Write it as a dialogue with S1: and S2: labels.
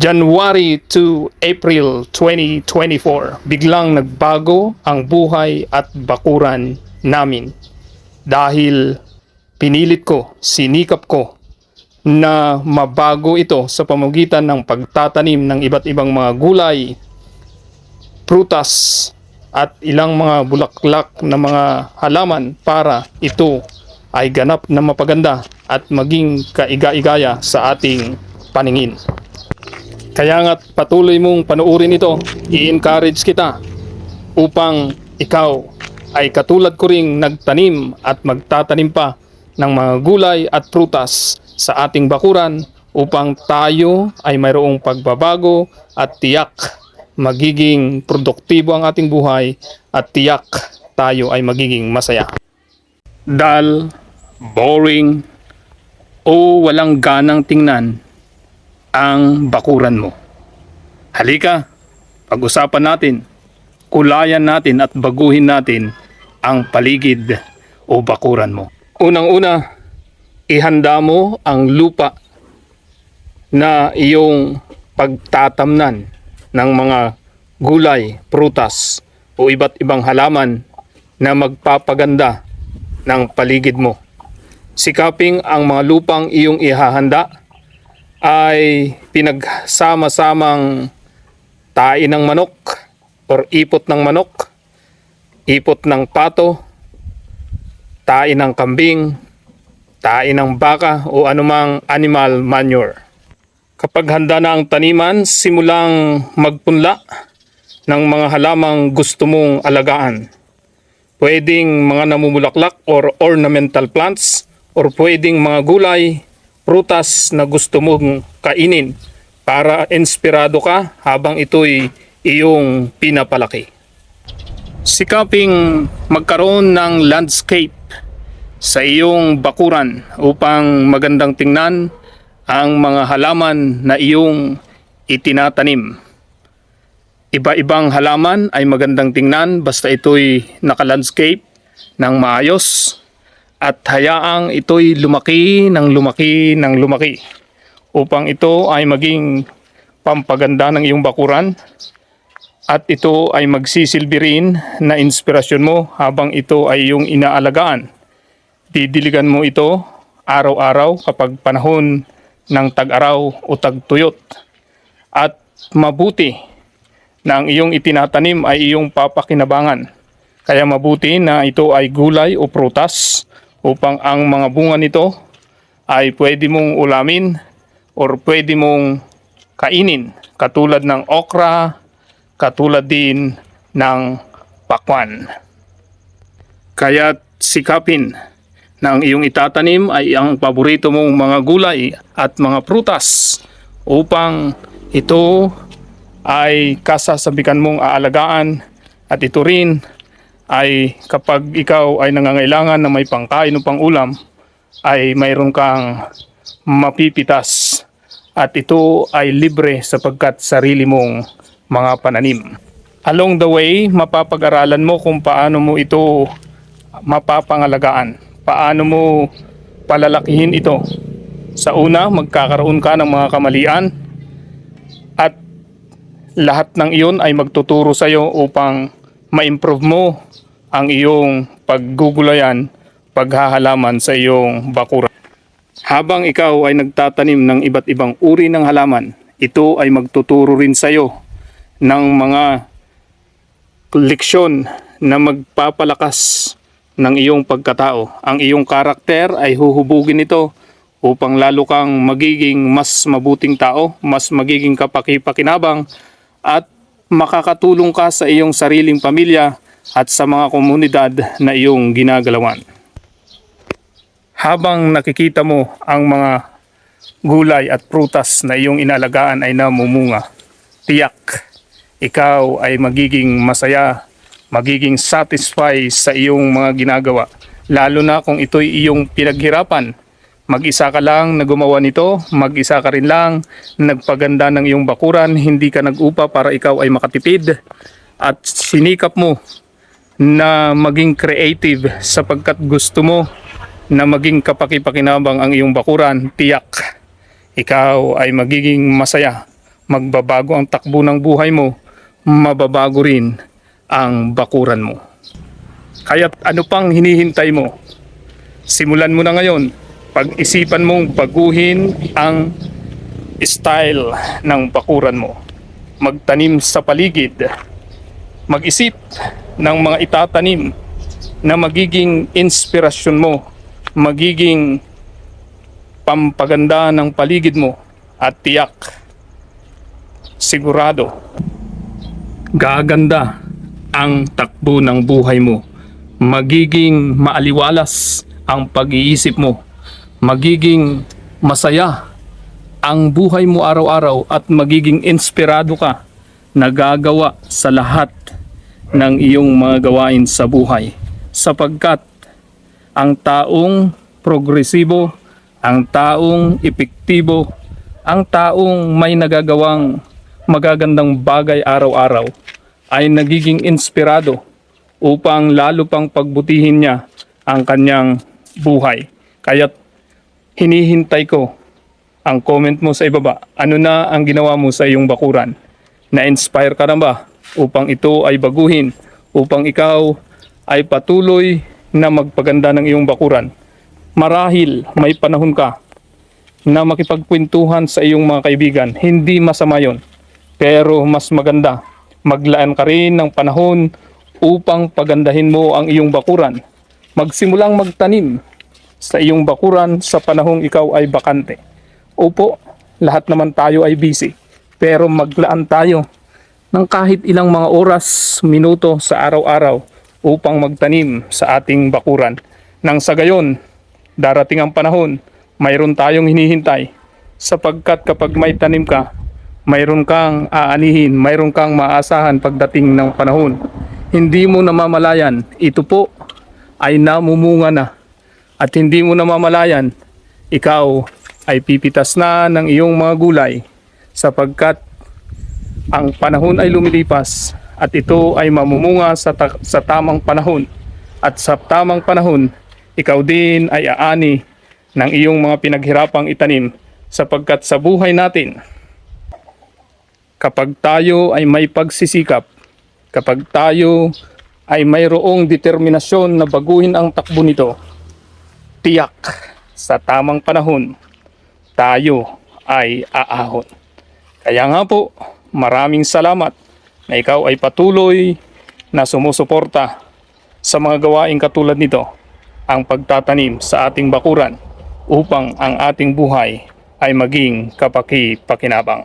S1: January to April 2024, biglang nagbago ang buhay at bakuran namin dahil pinilit ko, sinikap ko na mabago ito sa pamagitan ng pagtatanim ng iba't ibang mga gulay, prutas at ilang mga bulaklak na mga halaman para ito ay ganap na mapaganda at maging kaiga-igaya sa ating paningin. Kaya nga patuloy mong panuorin ito, i-encourage kita upang ikaw ay katulad ko ring nagtanim at magtatanim pa ng mga gulay at prutas sa ating bakuran upang tayo ay mayroong pagbabago at tiyak magiging produktibo ang ating buhay at tiyak tayo ay magiging masaya. Dal, boring, o walang ganang tingnan ang bakuran mo. Halika, pag-usapan natin, kulayan natin at baguhin natin ang paligid o bakuran mo. Unang-una, ihanda mo ang lupa na iyong pagtatamnan ng mga gulay, prutas o iba't ibang halaman na magpapaganda ng paligid mo. Sikaping ang mga lupang iyong ihahanda ay pinagsama-samang tae ng manok or ipot ng manok, ipot ng pato, tae ng kambing, tae ng baka o anumang animal manure. Kapag handa na ang taniman, simulang magpunla ng mga halamang gusto mong alagaan. Pwedeng mga namumulaklak or ornamental plants or pwedeng mga gulay, prutas na gusto mong kainin para inspirado ka habang ito'y iyong pinapalaki. Sikaping magkaroon ng landscape sa iyong bakuran upang magandang tingnan ang mga halaman na iyong itinatanim. Iba-ibang halaman ay magandang tingnan basta ito'y nakalandscape ng maayos at hayaang ito'y lumaki ng lumaki ng lumaki upang ito ay maging pampaganda ng iyong bakuran at ito ay magsisilbi rin na inspirasyon mo habang ito ay iyong inaalagaan. Didiligan mo ito araw-araw kapag panahon ng tag-araw o tagtuyot. At mabuti na ang iyong itinatanim ay iyong papakinabangan. Kaya mabuti na ito ay gulay o prutas upang ang mga bunga nito ay pwede mong ulamin or pwede mong kainin katulad ng okra, katulad din ng pakwan. Kaya sikapin na ang iyong itatanim ay ang paborito mong mga gulay at mga prutas upang ito ay kasasabikan mong aalagaan at ito rin ay kapag ikaw ay nangangailangan na may pangkain o pangulam ay mayroon kang mapipitas at ito ay libre sapagkat sarili mong mga pananim. Along the way, mapapag-aralan mo kung paano mo ito mapapangalagaan. Paano mo palalakihin ito. Sa una, magkakaroon ka ng mga kamalian at lahat ng iyon ay magtuturo sa iyo upang ma-improve mo ang iyong paggugulayan, paghahalaman sa iyong bakuran. Habang ikaw ay nagtatanim ng iba't ibang uri ng halaman, ito ay magtuturo rin sa iyo ng mga leksyon na magpapalakas ng iyong pagkatao. Ang iyong karakter ay huhubugin ito upang lalo kang magiging mas mabuting tao, mas magiging kapaki-pakinabang at makakatulong ka sa iyong sariling pamilya at sa mga komunidad na iyong ginagalawan. Habang nakikita mo ang mga gulay at prutas na iyong inalagaan ay namumunga, tiyak ikaw ay magiging masaya, magiging satisfied sa iyong mga ginagawa. Lalo na kung ito'y iyong pinaghirapan. Mag-isa ka lang na gumawa nito, mag-isa ka rin lang nagpaganda ng iyong bakuran, hindi ka nag-upa para ikaw ay makatipid at sinikap mo na maging creative sapagkat gusto mo na maging kapakipakinabang ang iyong bakuran, tiyak ikaw ay magiging masaya, magbabago ang takbo ng buhay mo, mababago rin ang bakuran mo. Kaya ano pang hinihintay mo? Simulan mo na ngayon. Pag-isipan mong baguhin ang style ng bakuran mo. Magtanim sa paligid. Mag-isip ng mga itatanim na magiging inspirasyon mo, magiging pampaganda ng paligid mo at tiyak. Sigurado gaganda ang takbo ng buhay mo. Magiging maaliwalas ang pag-iisip mo. Magiging masaya ang buhay mo araw-araw at magiging inspirado ka na gagawa sa lahat ng iyong mga gawain sa buhay sapagkat ang taong progresibo, ang taong epektibo, ang taong may nagagawang magagandang bagay araw-araw ay nagiging inspirado upang lalo pang pagbutihin niya ang kanyang buhay. Kaya't hinihintay ko ang comment mo sa ibaba. Ano na ang ginawa mo sa iyong bakuran? Na-inspire ka na ba upang ito ay baguhin? Upang ikaw ay patuloy na magpaganda ng iyong bakuran? Marahil may panahon ka na makipagkwentuhan sa iyong mga kaibigan. Hindi masama yon. Pero mas maganda, maglaan ka rin ng panahon upang pagandahin mo ang iyong bakuran. Magsimulang magtanim sa iyong bakuran sa panahong ikaw ay bakante. Opo, lahat naman tayo ay busy. Pero maglaan tayo ng kahit ilang mga oras, minuto sa araw-araw upang magtanim sa ating bakuran. Nang sa gayon, darating ang panahon, mayroon tayong hinihintay. Sapagkat kapag may tanim ka, mayroon kang aanihin, mayroon kang maasahan pagdating ng panahon. Hindi mo namamalayan, ito po ay namumunga na. At hindi mo namamalayan, ikaw ay pipitas na ng iyong mga gulay sapagkat ang panahon ay lumilipas at ito ay mamumunga sa, ta- sa tamang panahon. At sa tamang panahon, ikaw din ay aani ng iyong mga pinaghirapang itanim sapagkat sa buhay natin, kapag tayo ay may pagsisikap, kapag tayo ay mayroong determinasyon na baguhin ang takbo nito, tiyak sa tamang panahon, tayo ay aahon. Kaya nga po, maraming salamat na ikaw ay patuloy na sumusuporta sa mga gawain katulad nito, ang pagtatanim sa ating bakuran upang ang ating buhay ay maging kapaki-pakinabang.